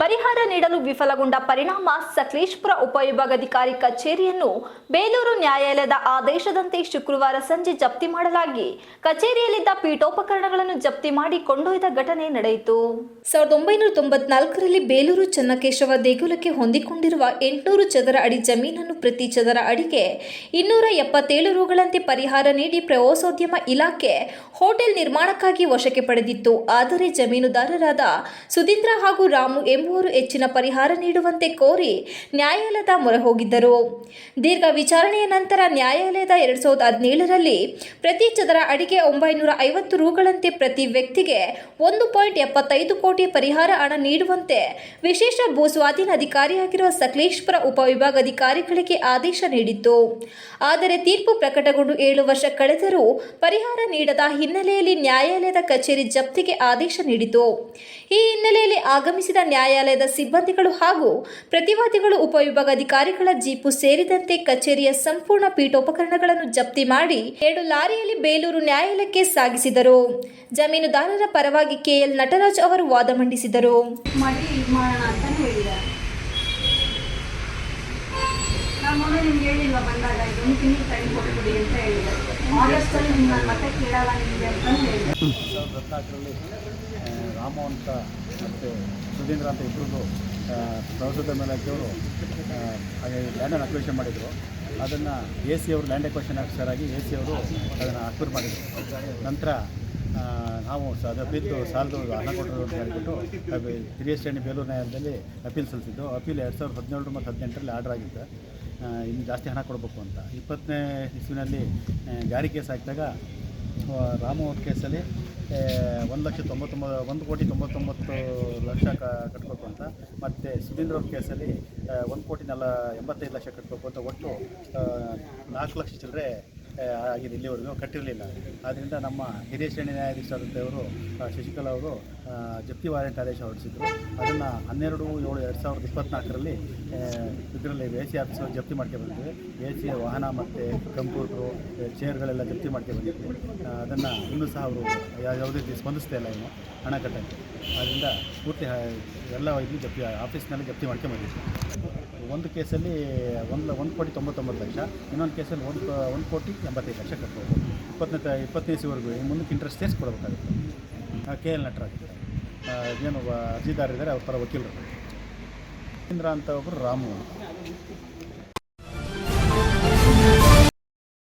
ಪರಿಹಾರ ನೀಡಲು ವಿಫಲಗೊಂಡ ಪರಿಣಾಮ ಸಕಲೇಶ್ಪುರ ಉಪವಿಭಾಗಾಧಿಕಾರಿ ಕಚೇರಿಯನ್ನು ಬೇಲೂರು ನ್ಯಾಯಾಲಯದ ಆದೇಶದಂತೆ ಶುಕ್ರವಾರ ಸಂಜೆ ಜಪ್ತಿ ಮಾಡಲಾಗಿ, ಕಚೇರಿಯಲ್ಲಿದ್ದ ಪೀಠೋಪಕರಣಗಳನ್ನು ಜಪ್ತಿ ಮಾಡಿ ಕೊಂಡೊಯ್ದ ಘಟನೆ ನಡೆಯಿತು. ಸಾವಿರದ ಒಂಬೈನೂರ ತೊಂಬತ್ನಾಲ್ಕರಲ್ಲಿ ಬೇಲೂರು ಚನ್ನಕೇಶವ ದೇಗುಲಕ್ಕೆ ಹೊಂದಿಕೊಂಡಿರುವ ಎಂಟುನೂರು ಚದರ ಅಡಿ ಜಮೀನನ್ನು ಪ್ರತಿ ಚದರ ಅಡಿಗೆ ಇನ್ನೂರ ಎಪ್ಪತ್ತೇಳು ರುಗಳಂತೆ ಪರಿಹಾರ ನೀಡಿ ಪ್ರವಾಸೋದ್ಯಮ ಇಲಾಖೆ ಹೋಟೆಲ್ ನಿರ್ಮಾಣಕ್ಕಾಗಿ ವಶಕ್ಕೆ ಪಡೆದಿತ್ತು. ಆದರೆ ಜಮೀನುದಾರರಾದ ಸುಧೀಂದ್ರ ಹಾಗೂ ರಾಮು ಎಂಬುವರು ಹೆಚ್ಚಿನ ಪರಿಹಾರ ನೀಡುವಂತೆ ಕೋರಿ ನ್ಯಾಯಾಲಯದ ಮೊರೆ ಹೋಗಿದ್ದರು ದೀರ್ಘ ವಿಚಾರಣೆಯ ನಂತರ ನ್ಯಾಯಾಲಯದ ಎರಡ್ ಸಾವಿರದ ಹದಿನೇಳರಲ್ಲಿ ಪ್ರತಿ ಚದರ ಅಡಿಗೆ ಒಂಬೈನೂರ ಐವತ್ತು ರೂಗಳಂತೆ ಪ್ರತಿ ವ್ಯಕ್ತಿಗೆ ಒಂದು ಪಾಯಿಂಟ್ ಎಪ್ಪತ್ತೈದು ಕೋಟಿ ಪರಿಹಾರ ಹಣ ನೀಡುವಂತೆ ವಿಶೇಷ ಭೂ ಸ್ವಾಧೀನ ಅಧಿಕಾರಿಯಾಗಿರುವ ಸಕಲೇಶ್ಪುರ ಉಪವಿಭಾಗಾಧಿಕಾರಿಗಳಿಗೆ ಆದೇಶ ನೀಡಿತ್ತು. ಆದರೆ ತೀರ್ಪು ಪ್ರಕಟಗೊಂಡು ಏಳು ವರ್ಷ ಕಳೆದರೂ ಪರಿಹಾರ ನೀಡದ ಹಿನ್ನೆಲೆಯಲ್ಲಿ ನ್ಯಾಯಾಲಯದ ಕಚೇರಿ ಜಪ್ತಿಗೆ ಆದೇಶ ನೀಡಿತು. ಈ ಹಿನ್ನೆಲೆಯಲ್ಲಿ ಆಗಮಿಸಿದ ನ್ಯಾಯಾಲಯದ ಸಿಬ್ಬಂದಿಗಳು ಹಾಗೂ ಪ್ರತಿವಾದಿಗಳು ಉಪವಿಭಾಗಾಧಿಕಾರಿಗಳ ಜೀಪು ಸೇರಿದಂತೆ ಕಚೇರಿಯ ಸಂಪೂರ್ಣ ಪೀಠೋಪಕರಣಗಳನ್ನು ಜಪ್ತಿ ಮಾಡಿ ಎರಡು ಲಾರಿಯಲ್ಲಿ ಬೇಲೂರು ನ್ಯಾಯಾಲಯಕ್ಕೆ ಸಾಗಿಸಿದರು. ಜಮೀನುದಾರರ ಪರವಾಗಿ ಕೆಎಲ್ ನಟರಾಜ್ ಅವರು ವಾದ ಮಂಡಿಸಿದರು. ನಾನು ನಿಮ್ಗೆ ಹೇಳಿಲ್ವಾ ಬಂದಾಗ, ಇದೊಂದು ತಿಂಗಳು ಕೊಟ್ಬಿಡಿ ಅಂತ ಹೇಳಿದೆ. ಹದಿನಾಲ್ಕರಲ್ಲಿ ರಾಮು ಅಂತ ಮತ್ತು ಸುಧೀಂದ್ರ ಅಂತ ಇಬ್ಬರು ಪ್ರವಾಸೋದ್ಯಮ ಇಲಾಖೆಯವರು ಆ, ಹಾಗೆ ಲ್ಯಾಂಡನ್ನು ಅಕ್ವೇಷನ್ ಮಾಡಿದರು ಅದನ್ನು ಎ ಸಿ ಅವರು ಲ್ಯಾಂಡ್ ಅಕ್ವೇಷನ್ ಆಫೀಸರ್ ಆಗಿ ಎ ಸಿ ಅವರು ಅದನ್ನು ಅಕ್ವೈರ್ ಮಾಡಿದರು ನಂತರ ನಾವು ಅದು ಅಪೀಲ್ದು ಸಾಲದು ಹಣ ಕೊಟ್ಟರು ಅಂತ ಹೇಳ್ಬಿಟ್ಟು ಹಿರಿಯ ಶ್ರೇಣಿ ಬೇಲೂರು ನ್ಯಾಯಾಲಯದಲ್ಲಿ ಅಪೀಲ್ ಸಲ್ಲಿಸಿದ್ದು ಅಪೀಲ್ ಎರಡು ಸಾವಿರದ ಹದಿನೇಳು ಮತ್ತು ಹದಿನೆಂಟರಲ್ಲಿ ಆರ್ಡರ್ ಆಗಿತ್ತು ಇನ್ನು ಜಾಸ್ತಿ ಹಣ ಕೊಡಬೇಕು ಅಂತ. ಇಪ್ಪತ್ತನೇ ಇಸುವಿನಲ್ಲಿ ಜಾರಿ ಕೇಸ್ ಹಾಕಿದಾಗ ರಾಮು ಕೇಸಲ್ಲಿ ಒಂದು ಲಕ್ಷ ತೊಂಬತ್ತೊಂಬತ್ತು, ಒಂದು ಕೋಟಿ ತೊಂಬತ್ತೊಂಬತ್ತು ಲಕ್ಷ ಕ ಕಟ್ಟಬೇಕು ಅಂತ. ಮತ್ತು ಸುಧೀಂದ್ರ ಅವ್ರ ಕೇಸಲ್ಲಿ ಒಂದು ಕೋಟಿ ನಲ ಎಂಬತ್ತೈದು ಲಕ್ಷ ಕಟ್ಟಬೇಕು ಅಂತ ಒಟ್ಟು ನಾಲ್ಕು ಲಕ್ಷ ಚಿಲ್ಲರೆ ಆಗಿದೆ ಇಲ್ಲಿವರೆಗೂ, ಕಟ್ಟಿರಲಿಲ್ಲ. ಆದ್ದರಿಂದ ನಮ್ಮ ಹಿರಿಯ ಶ್ರೇಣಿ ನ್ಯಾಯಾಧೀಶರಾದಂಥವರು ಶಶಿಕಲಾ ಅವರು ಜಪ್ತಿ ವಾರೆಂಟ್ ಆದೇಶ ಹೊರಡಿಸಿದ್ರು. ಅದನ್ನು ಹನ್ನೆರಡು, ಏಳು, ಎರಡು ಸಾವಿರದ ಇಪ್ಪತ್ನಾಲ್ಕರಲ್ಲಿ ಇದರಲ್ಲಿ ಎ ಸಿ ಆಫೀಸಲ್ಲಿ ಜಪ್ತಿ ಮಾಡ್ಕೊಂಡು ಬಂದಿದ್ವಿ. ಎ ಸಿ, ವಾಹನ ಮತ್ತು ಕಂಪ್ಯೂಟ್ರು ಚೇರ್ಗಳೆಲ್ಲ ಜಪ್ತಿ ಮಾಡ್ಕೊಂಡು ಬಂದಿದ್ವಿ. ಅದನ್ನು ಇನ್ನೂ ಸಹ ಅವರು ಯಾವುದೇ ರೀತಿ ಸ್ಪಂದಿಸ್ತಾ ಇಲ್ಲ ಇನ್ನು ಹಣ ಕಟ್ಟಕ್ಕೆ ಆದ್ದರಿಂದ ಪೂರ್ತಿ ಎಲ್ಲ ಇದು ಜಪ್ತಿ ಆಫೀಸ್ನಲ್ಲಿ ಜಪ್ತಿ ಮಾಡ್ಕೊಂಡು ಬಂದಿದ್ವಿ. ಒಂದು ಕೇಸಲ್ಲಿ ಒಂದು ಒಂದು ಕೋಟಿ ತೊಂಬತ್ತೊಂಬತ್ತು ಲಕ್ಷ ಇನ್ನೊಂದು ಕೇಸಲ್ಲಿ ಒಂದು ಒಂದು ಕೋಟಿ ಎಂಬತ್ತೈದು ಲಕ್ಷ ಕಟ್ಬೋದು. ಇಪ್ಪತ್ತನೇ ಇಪ್ಪತ್ತನೇ ಸಿವರೆಗೂ ಮುಂದಕ್ಕೆ ಇಂಟ್ರೆಸ್ಟ್ ಸೇರಿಸಿ ಕೊಡಬೇಕಾಗುತ್ತೆ. ಕೆ ಎಲ್ ಆ, ಏನು ಅರ್ಜಿದಾರರಿದ್ದಾರೆ ಅವ್ರ ಪರ ವಕೀಲರು. ಕೇಂದ್ರ ಅಂತ ಒಬ್ಬರು ರಾಮು